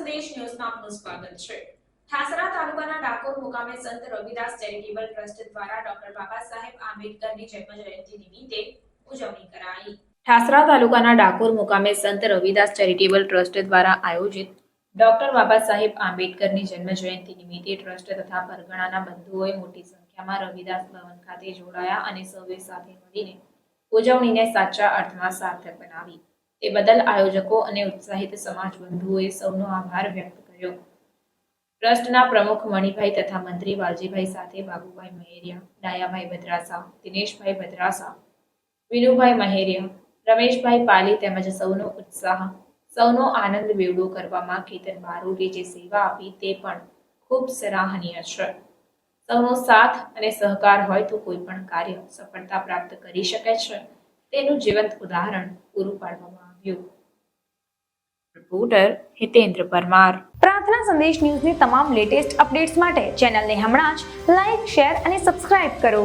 સંદેશ ન્યૂઝમાં આપનું સ્વાગત છે. ઠાસરા તાલુકાના ડાકોર મુકામે સંત રવિદાસ ચેરિટેબલ ટ્રસ્ટ દ્વારા ડોક્ટર બાબા સાહેબ આંબેડકરની જન્મજયંતિ નિમિત્તે ઉજવણી કરાઈ. ઠાસરા તાલુકાના ડાકોર મુકામે સંત રવિદાસ ચેરિટેબલ ટ્રસ્ટ દ્વારા આયોજિત ડોક્ટર બાબા સાહેબ આંબેડકરની જન્મજયંતિ નિમિત્તે ટ્રસ્ટ તથા પરગણાના બંધુઓએ મોટી સંખ્યામાં રવિદાસ ભવન ખાતે જોડાયા અને સૌએ સાથે મળીને ઉજવણીને સાચા અર્થમાં સાર્થક બનાવી. તે બદલ આયોજકો અને ઉત્સાહિત સમાજ બંધુઓએ સૌનો આભાર વ્યક્ત કર્યો. ટ્રસ્ટના પ્રમુખ મણિભાઈ તથા મંત્રી વાલજીભાઈ સાથે બાબુભાઈ મહેરિયા, ડાયાભાઈ ભદ્રાસા, દિનેશભાઈ ભદ્રાસા, વિનુભાઈ મહેરિયા, રમેશભાઈ પાલી તેમજ સૌનો ઉત્સાહ, સૌનો આનંદ બેવડો કરવામાં કેતન બારોટે જે સેવા આપી તે પણ ખૂબ સરાહનીય છે. સૌનો સાથ અને સહકાર હોય તો કોઈ પણ કાર્ય સફળતા પ્રાપ્ત કરી શકે છે. તેનું જીવંત ઉદાહરણ પૂરું પાડવામાં આવ્યું. રિપોર્ટર હિતેન્દ્ર પરમાર. પ્રાર્થના સંદેશ ન્યૂઝની તમામ લેટેસ્ટ અપડેટ્સ માટે ચેનલને હમણાં જ લાઇક શેર અને સબસ્ક્રાઇબ કરો.